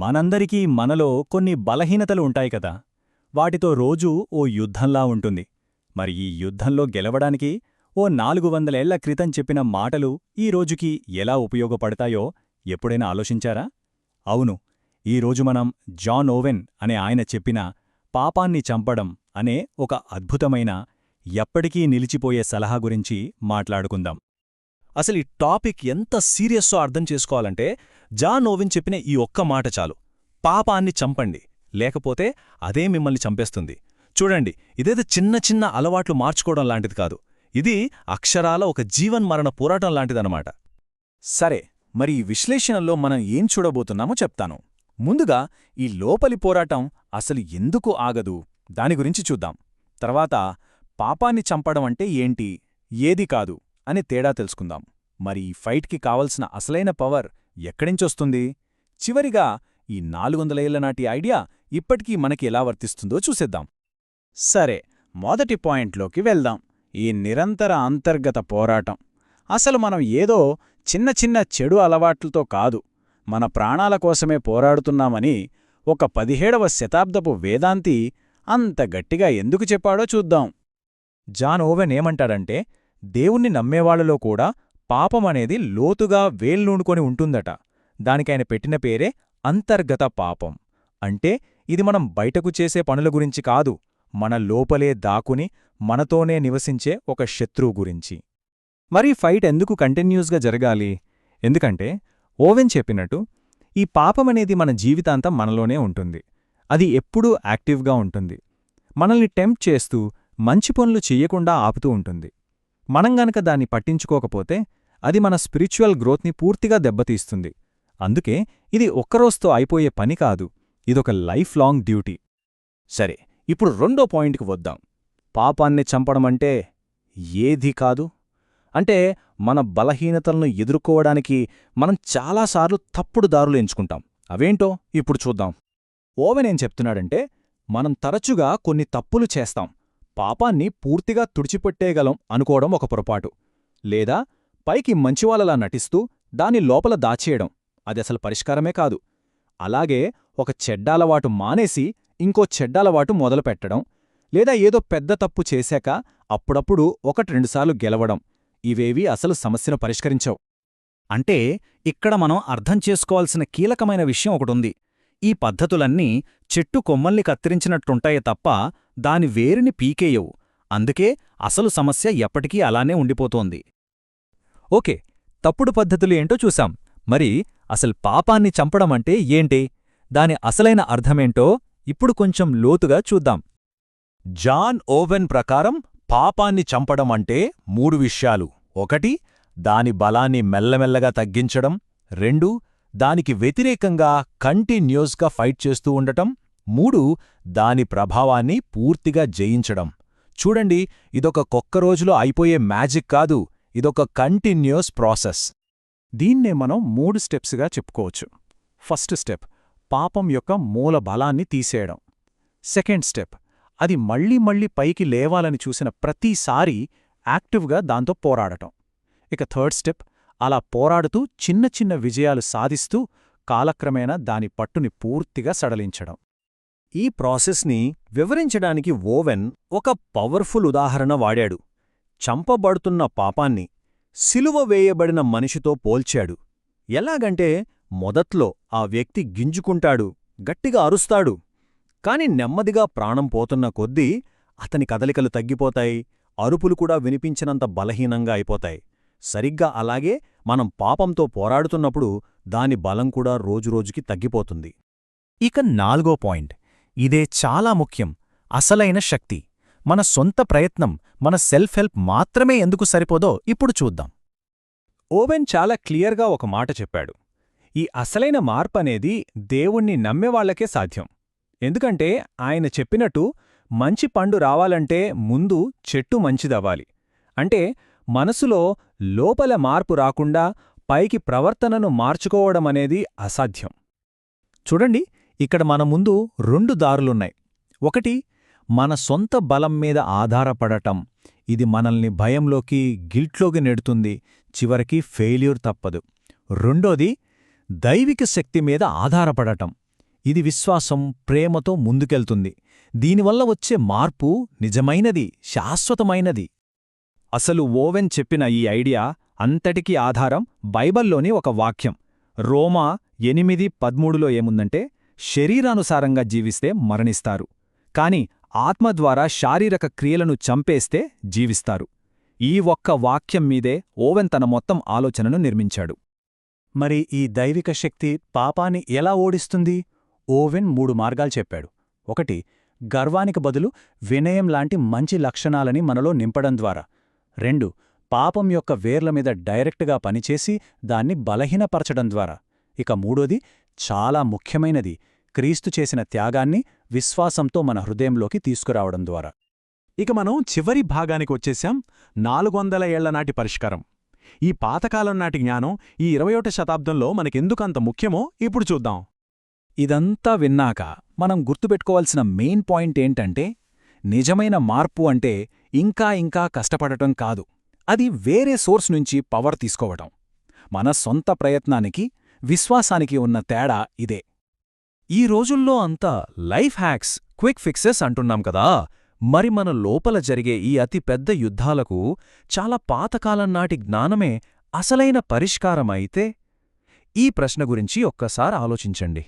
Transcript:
మనందరికీ మనలో కొన్ని బలహీనతలు ఉంటాయి కదా. వాటితో రోజూ ఓ యుద్ధంలా ఉంటుంది. మరి ఈ యుద్ధంలో గెలవడానికి ఓ నాలుగు వందలేళ్ళ క్రితం చెప్పిన మాటలు ఈ రోజుకి ఎలా ఉపయోగపడతాయో ఎప్పుడైనా ఆలోచించారా? అవును ఈరోజు మనం జాన్ ఓవెన్ అనే ఆయన చెప్పిన పాపాన్ని చంపడం అనే ఒక అద్భుతమైన ఎప్పటికీ నిలిచిపోయే సలహా గురించి మాట్లాడుకుందాం. అసలు ఈ టాపిక్ ఎంత సీరియస్సో అర్థం చేసుకోవాలంటే జాన్ ఓవిన్ చెప్పిన ఈ ఒక్క మాట చాలు. పాపాన్ని చంపండి. లేకపోతే అదే మిమ్మల్ని చంపేస్తుంది. చూడండి ఇదేదో చిన్న చిన్న అలవాట్లు మార్చుకోవడం లాంటిది కాదు. ఇది అక్షరాల ఒక జీవన్మరణ పోరాటం లాంటిదన్నమాట. సరే మరి ఈ విశ్లేషణలో మనం ఏం చూడబోతున్నామో చెప్తాను. ముందుగా ఈ లోపలి పోరాటం అసలు ఎందుకు ఆగదు? దాని గురించి చూద్దాం. తర్వాత పాపాన్ని చంపడం అంటే ఏంటి? ఏది కాదు? అని తేడా తెలుసుకుందాం. మరి ఈ ఫైట్కి కావలసిన అసలైన పవర్ ఎక్కడించొస్తుంది చివరిగా ఈ నాలుగొందల నాటి ఐడియా ఇప్పటికీ మనకి ఎలా వర్తిస్తుందో చూసేద్దాం. సరే మొదటి పాయింట్లోకి వెళ్దాం. ఈ నిరంతర అంతర్గత పోరాటం. అసలు మనం ఏదో చిన్న చిన్న చెడు అలవాట్లతో కాదు మన ప్రాణాల కోసమే పోరాడుతున్నామని ఒక పదిహేడవ శతాబ్దపు వేదాంతి అంత గట్టిగా ఎందుకు చెప్పాడో చూద్దాం. జాన్ ఓవెన్ ఏమంటాడంటే దేవుణ్ణి నమ్మేవాళ్ళలో కూడా పాపమనేది లోతుగా వేల్నూనుకొని ఉంటుందట. దానికాయన పెట్టిన పేరే అంతర్గత పాపం. అంటే ఇది మనం బయటకు చేసే పనుల గురించి కాదు మన లోపలే దాకుని మనతోనే నివసించే ఒక శత్రువు గురించి. మరి ఫైట్ ఎందుకు కంటిన్యూస్గా జరగాలి? ఎందుకంటే ఓవెన్ చెప్పినట్టు ఈ పాపమనేది మన జీవితాంతం మనలోనే ఉంటుంది. అది ఎప్పుడూ యాక్టివ్గా ఉంటుంది. మనల్ని టెంప్ట్ చేస్తూ మంచి పనులు చెయ్యకుండా ఆపుతూ ఉంటుంది. మనం గనక దాన్ని పట్టించుకోకపోతే అది మన స్పిరిచువల్ గ్రోత్ని పూర్తిగా దెబ్బతీస్తుంది. అందుకే ఇది ఒక్కరోజుతో అయిపోయే పని కాదు ఇదొక లైఫ్ లాంగ్ డ్యూటీ. సరే ఇప్పుడు రెండో పాయింట్కి వద్దాం. పాపాన్ని చంపడమంటే ఏది కాదు? అంటే మన బలహీనతలను ఎదుర్కోవడానికి మనం చాలాసార్లు తప్పుడు దారులు ఎంచుకుంటాం. అవేంటో ఇప్పుడు చూద్దాం. ఓవెన్ ఏం చెప్తున్నాడంటే మనం తరచుగా కొన్ని తప్పులు చేస్తాం. పాపాన్ని పూర్తిగా తుడిచిపెట్టేయగలం అనుకోవడం ఒక పొరపాటు. లేదా పైకి మంచివాళ్ళలా నటిస్తూ దాని లోపల దాచేయడం అదసలు పరిష్కారమే కాదు. అలాగే ఒక చెడ్డాలవాటు మానేసి ఇంకో చెడ్డాలవాటు మొదలుపెట్టడం లేదా ఏదో పెద్ద తప్పు చేశాక అప్పుడప్పుడు ఒకటి రెండుసార్లు గెలవడం ఇవేవీ అసలు సమస్యను పరిష్కరించవు. అంటే ఇక్కడ మనం అర్థం చేసుకోవాల్సిన కీలకమైన విషయం ఒకటుంది. ఈ పద్ధతులన్నీ చెట్టు కొమ్మల్ని కత్తిరించినట్టుంటాయే తప్ప దాని వేరుని పీకేయవు. అందుకే అసలు సమస్య ఎప్పటికీ అలానే ఉండిపోతోంది. ఓకే తప్పుడు పద్ధతులు ఏంటో చూశాం. మరి అసలు పాపాన్ని చంపడమంటే ఏంటి? దాని అసలైన అర్థమేంటో ఇప్పుడు కొంచెం లోతుగా చూద్దాం. జాన్ ఓవెన్ ప్రకారం పాపాన్ని చంపడం అంటే మూడు విషయాలు. ఒకటి దాని బలాన్ని మెల్లమెల్లగా తగ్గించడం. రెండు దానికి వ్యతిరేకంగా కంటిన్యూస్గా ఫైట్ చేస్తూ ఉండటం. మూడు దాని ప్రభావాన్ని పూర్తిగా జయించడం. చూడండి ఇదొక కొక్క రోజులో అయిపోయే మ్యాజిక్ కాదు. ఇదొక కంటిన్యూస్ ప్రాసెస్ దీన్నే మనం మూడు స్టెప్స్గా చెప్పుకోవచ్చు. ఫస్ట్ స్టెప్ పాపం యొక్క మూల బలాన్ని తీసేయడం. సెకండ్ స్టెప్ అది మళ్ళీ మళ్ళీ పైకి లేవాలని చూసిన ప్రతిసారీ యాక్టివ్గా దాంతో పోరాడటం. ఇక థర్డ్ స్టెప్ అలా పోరాడుతూ చిన్న చిన్న విజయాలు సాధిస్తూ కాలక్రమేణా దాని పట్టుని పూర్తిగా సడలించడం. ఈ ప్రాసెస్ని వివరించడానికి ఓవెన్ ఒక పవర్ఫుల్ ఉదాహరణ వాడాడు. చంపబడుతున్న పాపాన్ని సిలువ వేయబడిన మనిషితో పోల్చాడు. ఎలాగంటే మొదట్లో ఆ వ్యక్తి గింజుకుంటాడు గట్టిగా అరుస్తాడు. కాని నెమ్మదిగా ప్రాణం పోతున్న కొద్దీ అతని కదలికలు తగ్గిపోతాయి అరుపులు కూడా వినిపించినంత బలహీనంగా అయిపోతాయి. సరిగ్గా అలాగే మనం పాపంతో పోరాడుతున్నప్పుడు దాని బలం కూడా రోజురోజుకి తగ్గిపోతుంది. ఇక నాలుగో పాయింట్. ఇదే చాలా ముఖ్యం అసలైన శక్తి. మన సొంత ప్రయత్నం మన సెల్ఫ్ హెల్ప్ మాత్రమే ఎందుకు సరిపోదో ఇప్పుడు చూద్దాం. ఓవెన్ చాలా క్లియర్గా ఒక మాట చెప్పాడు. ఈ అసలైన మార్పనేది దేవుణ్ణి నమ్మేవాళ్ళకే సాధ్యం. ఎందుకంటే ఆయన చెప్పినట్టు మంచి పండు రావాలంటే ముందు చెట్టు మంచిదవ్వాలి. అంటే మనసులో లోపల మార్పు రాకుండా పైకి ప్రవర్తనను మార్చుకోవడమనేది అసాధ్యం. చూడండి ఇక్కడ మన ముందు రెండు దారులున్నాయి. ఒకటి మన సొంత బలం మీద ఆధారపడటం. ఇది మనల్ని భయంలోకి గిల్ట్లోకి నెడుతుంది. చివరికి ఫెయిల్యూర్ తప్పదు. రెండోది దైవిక శక్తి మీద ఆధారపడటం. ఇది విశ్వాసం ప్రేమతో ముందుకెళ్తుంది. దీనివల్ల వచ్చే మార్పు నిజమైనది శాశ్వతమైనది. అసలు ఓవెన్ చెప్పిన ఈ ఐడియా అంతటికీ ఆధారం బైబల్లోని ఒక వాక్యం. రోమా ఎనిమిది పద్మూడులో ఏముందంటే శరీరానుసారంగా జీవిస్తే మరణిస్తారు. కాని ఆత్మ ద్వారా శారీరక క్రియలను చంపేస్తే జీవిస్తారు. ఈ ఒక్క వాక్యం మీదే ఓవెన్ తన మొత్తం ఆలోచనను నిర్మించాడు. మరి ఈ దైవిక శక్తి పాపాన్ని ఎలా ఓడిస్తుంది? ఓవెన్ మూడు మార్గాలు చెప్పాడు. ఒకటి గర్వానికి బదులు వినయం లాంటి మంచి లక్షణాలని మనలో నింపడం ద్వారా. రెండు పాపం యొక్క వేర్ల మీద డైరెక్ట్గా పనిచేసి దాన్ని బలహీనపరచడం ద్వారా. ఇక మూడోది చాలా ముఖ్యమైనది క్రీస్తు చేసిన త్యాగాన్ని విశ్వాసంతో మన హృదయంలోకి తీసుకురావడం ద్వారా. ఇక మనం చివరి భాగానికి వచ్చేశాం నాలుగు వందల ఏళ్ళ నాటి పరిష్కారం. ఈ పాతకాలం నాటి జ్ఞానం ఈ ఇరవయోట శతాబ్దంలో మనకెందుకంత ముఖ్యమో ఇప్పుడు చూద్దాం. ఇదంతా విన్నాక మనం గుర్తుపెట్టుకోవాల్సిన మెయిన్ పాయింట్ ఏంటంటే నిజమైన మార్పు అంటే ఇంకా ఇంకా కష్టపడటం కాదు. అది వేరే సోర్స్ నుంచి పవర్ తీసుకోవటం. మన సొంత ప్రయత్నానికి విశ్వాసానికి ఉన్న తేడా ఇదే. ఈ రోజుల్లో అంతా లైఫ్ హ్యాక్స్ క్విక్ ఫిక్సెస్ అంటున్నాం కదా. మరి మన లోపల జరిగే ఈ అతి పెద్ద యుద్ధాలకు చాలా పాతకాలం నాటి జ్ఞానమే అసలైన పరిష్కారమైతే? ఈ ప్రశ్న గురించి ఒక్కసారి ఆలోచించండి.